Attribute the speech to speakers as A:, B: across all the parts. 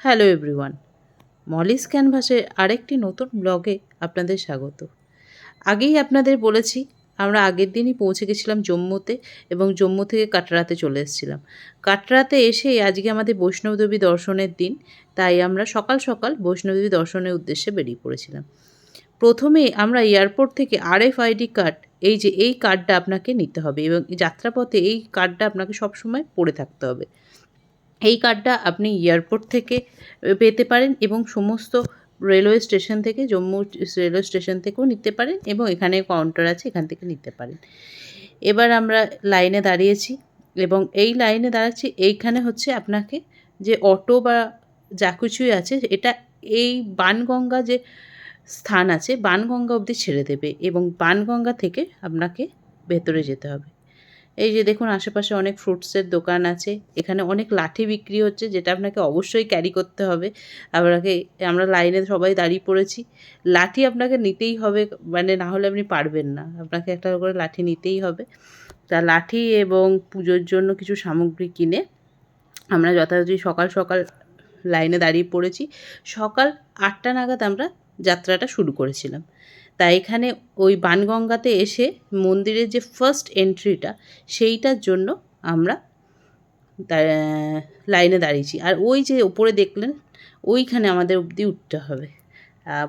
A: Hello everyone, Molly's ক্যানভাসে আরেকটি নতুন ব্লগে আপনাদের স্বাগত। আগেই আপনাদের বলেছি, আমরা আগের দিনই পৌঁছে গেছিলাম জম্মুতে এবং জম্মু থেকে কাটরাতে চলে এসেছিলাম। কাটরাতে এসেই আজকে আমাদের বৈষ্ণবদেবী দর্শনের দিন, তাই আমরা সকাল সকাল বৈষ্ণবদেবী দর্শনের উদ্দেশ্যে বেরিয়ে পড়েছিলাম। প্রথমে আমরা এয়ারপোর্ট থেকে আরএফ আইডি কার্ড, এই যে এই কার্ডটা আপনাকে নিতে হবে এবং যাত্রাপথে এই কার্ডটা আপনাকে সবসময় পড়ে থাকতে হবে। এই কার্ডটা আপনি এয়ারপোর্ট থেকে পেতে পারেন এবং সমস্ত রেলওয়ে স্টেশন থেকে, জম্মু রেলওয়ে স্টেশন থেকেও নিতে পারেন এবং এখানে কাউন্টার আছে, এখান থেকে নিতে পারেন। এবার আমরা লাইনে দাঁড়িয়েছি এবং এই লাইনে দাঁড়াচ্ছি, এইখানে হচ্ছে আপনাকে যে অটো বা যা কিছুই আছে, এটা এই বানগঙ্গা যে স্থান আছে, বানগঙ্গা অবধি ছেড়ে দেবে এবং বানগঙ্গা থেকে আপনাকে ভেতরে যেতে হবে। এই যে দেখুন, আশেপাশে অনেক ফ্রুটসের দোকান আছে। এখানে অনেক লাঠি বিক্রি হচ্ছে, যেটা আপনাকে অবশ্যই ক্যারি করতে হবে। আপনাকে, আমরা লাইনে সবাই দাঁড়িয়ে পড়েছি। লাঠি আপনাকে নিতেই হবে মানে না হলে আপনি পারবেন না। আপনাকে একটা করে লাঠি নিতেই হবে। তা লাঠি এবং পুজোর জন্য কিছু সামগ্রী কিনে আমরা যথাযথ সকাল সকাল লাইনে দাঁড়িয়ে পড়েছি। সকাল আটটা নাগাদ আমরা যাত্রাটা শুরু করেছিলাম। তাই এখানে ওই বানগঙ্গাতে এসে মন্দিরের যে ফার্স্ট এন্ট্রিটা সেইটার জন্য আমরা লাইনে দাঁড়িয়েছি। আর ওই যে ওপরে দেখলেন, ওইখানে আমাদের অবধি উঠতে হবে।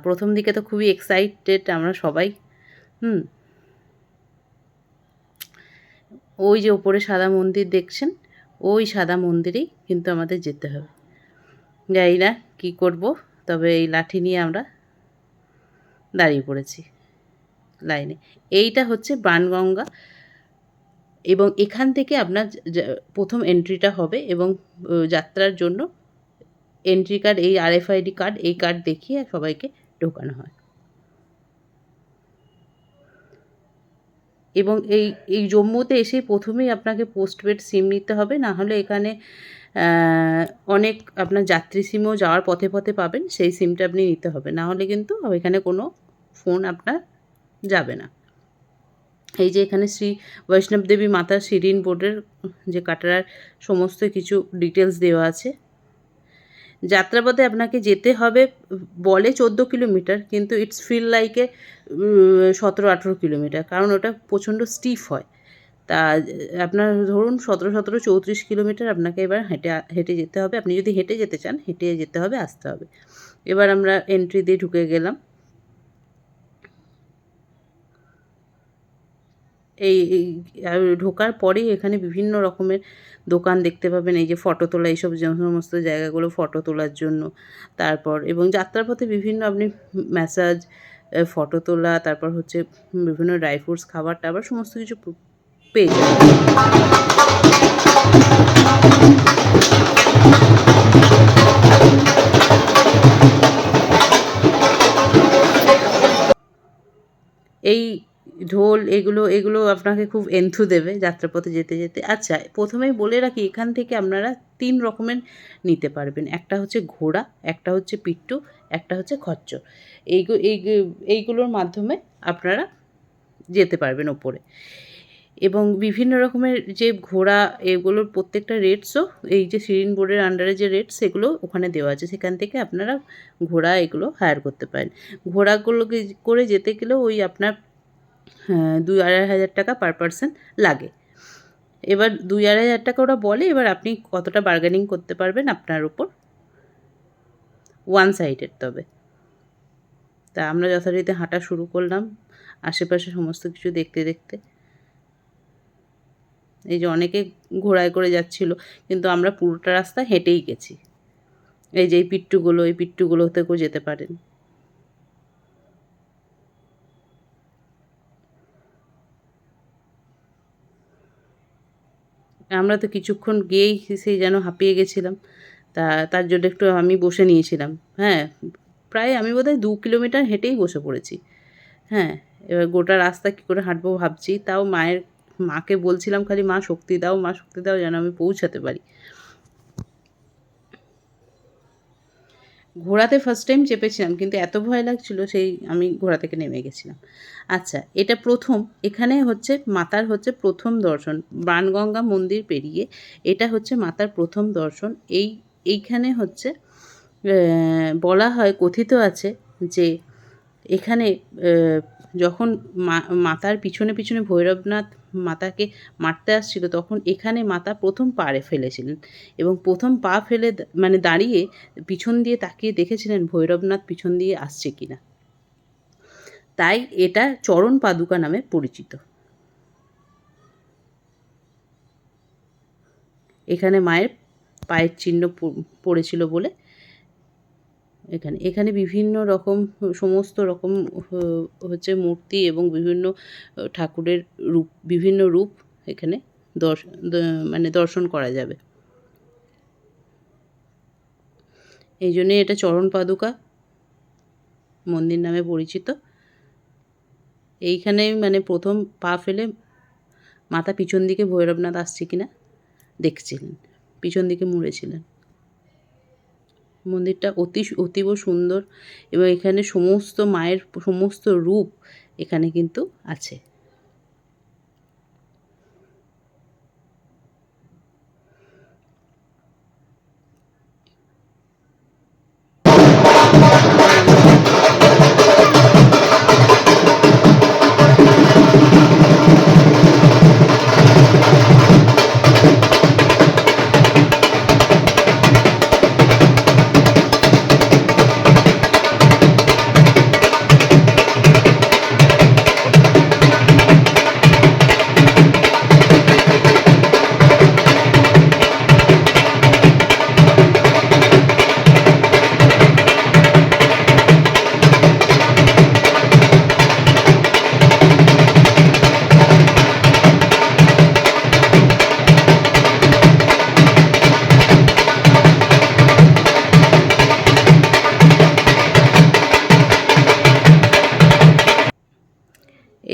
A: প্রথম দিকে তো খুবই এক্সাইটেড আমরা সবাই। হুম। ওই যে ওপরে সাদা মন্দির দেখছেন, ওই সাদা মন্দিরেই কিন্তু আমাদের যেতে হবে। যাই না কী করব, তবে এই লাঠি নিয়ে আমরা দাঁড়িয়ে পড়েছি লাইনে। এইটা হচ্ছে বানগঙ্গা এবং এখান থেকে আপনার প্রথম এন্ট্রিটা হবে এবং যাত্রার জন্য এন্ট্রি কার্ড এই R F I D card এই কার্ড দেখিয়ে সবাইকে ঢোকানো হয়। এবং এই এই জম্মুতে এসে প্রথমেই আপনাকে পোস্টপেড সিম নিতে হবে, না হলে এখানে অনেক আপনার যাত্রী সিমও যাওয়ার পথে পথে পাবেন, সেই সিমটা আপনি নিতে হবে। না হলে কিন্তু এখানে কোনো ফোন আপনার যাবে না। এই যে এখানে শ্রী বৈষ্ণব দেবী মাতা শিরিন বোর্ডের যে কাটারার সমস্ত কিছু ডিটেলস দেওয়া আছে। যাত্রাপথে আপনাকে যেতে হবে, বলে চোদ্দ কিলোমিটার, কিন্তু ইটস ফিল লাইকে সতেরো আঠেরো কিলোমিটার, কারণ ওটা প্রচণ্ড স্টিফ হয়। তা, আপনার ধরুন সতেরো সতেরো চৌত্রিশ কিলোমিটার আপনাকে এবার হেঁটে হেঁটে যেতে হবে। আপনি যদি হেঁটে যেতে চান, হেঁটে যেতে হবে, আসতে হবে। এবার আমরা এন্ট্রি দিয়ে ঢুকে গেলাম। এই ঢোকার পরেই এখানে বিভিন্ন রকমের দোকান দেখতে পাবেন। এই যে ফটো তোলা, এইসব যে সমস্ত জায়গাগুলো ফটো তোলার জন্য। তারপর, এবং যাত্রাপথে বিভিন্ন আপনি ম্যাসাজ ফটো তোলা, তারপর হচ্ছে বিভিন্ন ড্রাই ফ্রুটস খাবার টাবার সমস্ত কিছু পেয়ে যাবেন এই ঢোল, এগুলো এগুলো আপনাকে খুব এন্থু দেবে যাত্রাপথে যেতে যেতে। আচ্ছা প্রথমেই বলে রাখি, এখান থেকে আপনারা তিন রকমের নিতে পারবেন। একটা হচ্ছে ঘোড়া, একটা হচ্ছে পিট্টু, একটা হচ্ছে খচ্চর। এইগুলো এইগুলোর মাধ্যমে আপনারা যেতে পারবেন ওপরে। এবং বিভিন্ন রকমের যে ঘোড়া এগুলোর প্রত্যেকটা রেটসও এই যে সিরিন বোর্ডের আন্ডারে যে রেট সেগুলো ওখানে দেওয়া আছে। সেখান থেকে আপনারা ঘোড়া এগুলো হায়ার করতে পারেন। ঘোড়াগুলোকে করে যেতে গেলেও ওই আপনার হ্যাঁ, দুই আড়াই হাজার টাকা পার পারসন লাগে। এবার দুই আড়াই হাজার টাকা ওরা বলে এবার আপনি কতটা বার্গেনিং করতে পারবেন আপনার উপর? ওয়ান সাইডের তবে। তা আমরা যথারীতি হাঁটা শুরু করলাম। আশেপাশে সমস্ত কিছু দেখতে দেখতে। এই যে অনেকে ঘোড়ায় করে যাচ্ছিল, কিন্তু আমরা পুরোটা রাস্তা হেঁটেই গেছি। এই যে এই পিট্টুগুলো এই পিট্টুগুলো থেকেও যেতে পারেন। আমরা তো কিছুক্ষণ গিয়েই সেই যেন হাঁপিয়ে গেছিলাম। তা, তার জন্য একটু আমি বসে নিয়েছিলাম। হ্যাঁ প্রায় আমি বোধহয় দু কিলোমিটার হেঁটেই বসে পড়েছি। হ্যাঁ এবার গোটা রাস্তা কী করে হাঁটবো ভাবছি, তাও মায়ের মাকে বলছিলাম খালি, মা, শক্তি দাও, মা, শক্তি দাও যেন আমি পৌঁছাতে পারি। ঘোড়াতে ফার্স্ট টাইম চেপেছিলাম, কিন্তু এত ভয় লাগছিল সেই আমি ঘোড়া থেকে নেমে গেছিলাম। আচ্ছা এটা প্রথম, এখানে হচ্ছে মাতার হচ্ছে প্রথম দর্শন বানগঙ্গা মন্দির পেরিয়ে এটা হচ্ছে মাতার প্রথম দর্শন। এই, এইখানে হচ্ছে বলা হয়, কথিত আছে যে এখানে যখন মাতার পিছনে পিছনে ভৈরবনাথ মাতাকে মারতে আসছিল, তখন এখানে মাতা প্রথম পাড়ে ফেলেছিলেন এবং প্রথম পা ফেলে মানে দাঁড়িয়ে পিছন দিয়ে তাকিয়ে দেখেছিলেন ভৈরবনাথ পিছন দিয়ে আসছে কিনা। তাই এটা চরণ পাদুকা নামে পরিচিত। এখানে মায়ের পায়ের চিহ্ন পড়েছিল বলে এখানে। এখানে বিভিন্ন রকম, সমস্ত রকম হচ্ছে মূর্তি এবং বিভিন্ন ঠাকুরের রূপ, বিভিন্ন রূপ এখানে দর্শ মানে দর্শন করা যাবে। এই জন্যে এটা চরণ পাদুকা, মন্দির নামে পরিচিত। এইখানে মানে প্রথম পা ফেলে মাথা পিছন দিকে ভৈরবনাথ আসছে কিনা দেখছিলেন, পিছন দিকে মুড়েছিলেন। মন্দিরটা অতি অতীব সুন্দর এবং এখানে সমস্ত মায়ের সমস্ত রূপ এখানে কিন্তু আছে।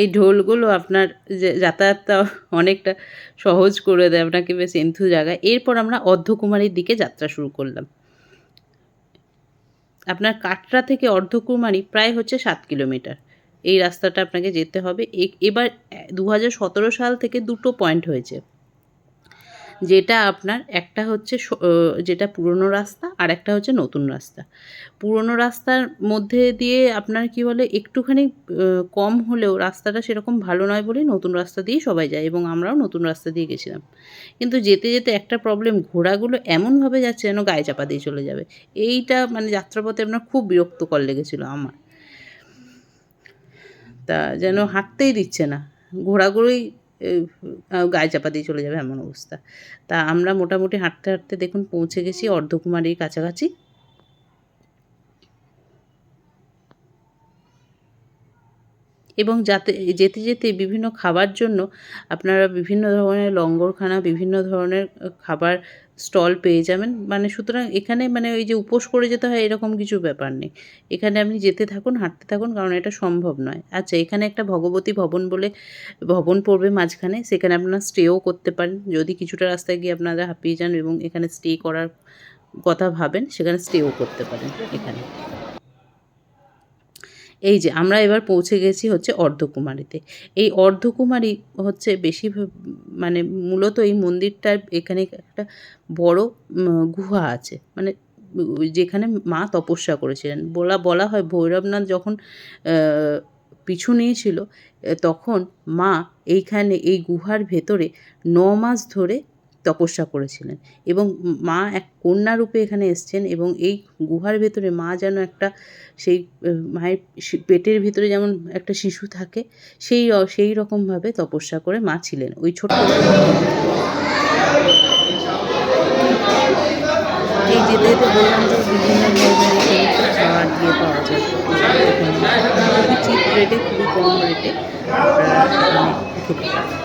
A: এই ঢোলগুলো আপনার যাতায়াতটা অনেকটা সহজ করে দেয়, আপনাকে বেশ এন্থু জায়গায় এরপর আমরা অর্ধকুমারীর দিকে যাত্রা শুরু করলাম। আপনার কাটরা থেকে অর্ধকুমারী প্রায় হচ্ছে সাত কিলোমিটার। এই রাস্তাটা আপনাকে যেতে হবে। এবার দু হাজার সতেরো সাল থেকে দুটো পয়েন্ট হয়েছে। যেটা আপনার একটা হচ্ছে যেটা পুরনো রাস্তা আর একটা হচ্ছে নতুন রাস্তা। পুরনো রাস্তার মধ্যে দিয়ে আপনার কি বলে, একটুখানি কম হলেও রাস্তাটা সেরকম ভালো নয় বলেই নতুন রাস্তা দিয়ে সবাই যায় এবং আমরাও নতুন রাস্তা দিয়ে গেছিলাম। কিন্তু যেতে যেতে একটা প্রবলেম ঘোড়াগুলো এমনভাবে যাচ্ছে যেন গায়ে চাপা দিয়ে চলে যাবে। এইটা মানে যাত্রাপথে আপনার খুব বিরক্তকর লেগেছিল আমার। তা যেন হাঁটতেই দিচ্ছে না। ঘোড়াগুলোই গায়ে চাপা দিয়ে চলে যাবে এমন অবস্থা। তা আমরা মোটামুটি হাঁটতে হাঁটতে দেখুন পৌঁছে গেছি অর্ধকুমারীর কাছাকাছি। এবং যাতে, যেতে যেতে বিভিন্ন খাবার জন্য আপনারা বিভিন্ন ধরনের লঙ্গরখানা, বিভিন্ন ধরনের খাবার স্টল পেয়ে যাবেন। মানে সুতরাং এখানে মানে ওই যে উপোস করে যেতে হয় এরকম কিছু ব্যাপার নেই। এখানে আপনি যেতে থাকুন, হাঁটতে থাকুন, কারণ এটা সম্ভব নয়। আচ্ছা এখানে একটা ভগবতী ভবন বলে ভবন পড়বে মাঝখানে, সেখানে আপনারা স্টেও করতে পারেন। যদি কিছুটা রাস্তায় গিয়ে আপনারা হাঁপিয়ে যান এবং এখানে স্টে করার কথা ভাবেন, সেখানে স্টেও করতে পারেন এখানে। এই যে আমরা এবার পৌঁছে গেছি হচ্ছে অর্ধকুমারীতে। এই অর্ধকুমারী হচ্ছে বেশি মানে মূলত এই মন্দিরটার এখানে একটা বড় গুহা আছে। মানে যেখানে মা তপস্যা করেছিলেন। বলা বলা হয় ভৈরবনাথ যখন পিছু নিয়েছিল তখন মা এইখানে, এই গুহার ভেতরে ন মাস ধরে তপস্যা করেছিলেন এবং মা এক কন্যা রূপে এখানে এসছেন এবং এই গুহার ভেতরে মা যেন একটা সেই মায়ের পেটের ভিতরে যেমন একটা শিশু থাকে, সেই সেই রকমভাবে তপস্যা করে মা ছিলেন। ওই ছোট্ট এই যেতে যেতে বললাম যে বিভিন্ন ধরনের খাবার দিয়ে পাওয়া যায়। চিপ রেটে, খুবই কম রেটে আপনারা খেতে পারেন।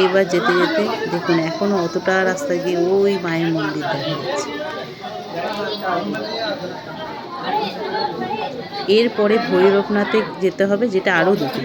A: এইবার যেতে যেতে দেখুন এখনও অতটা রাস্তা গিয়ে ওই মায়ের মন্দির দেখা যাচ্ছে। এরপরে ভৈরবনাথে যেতে হবে, যেটা আরও দু কিলো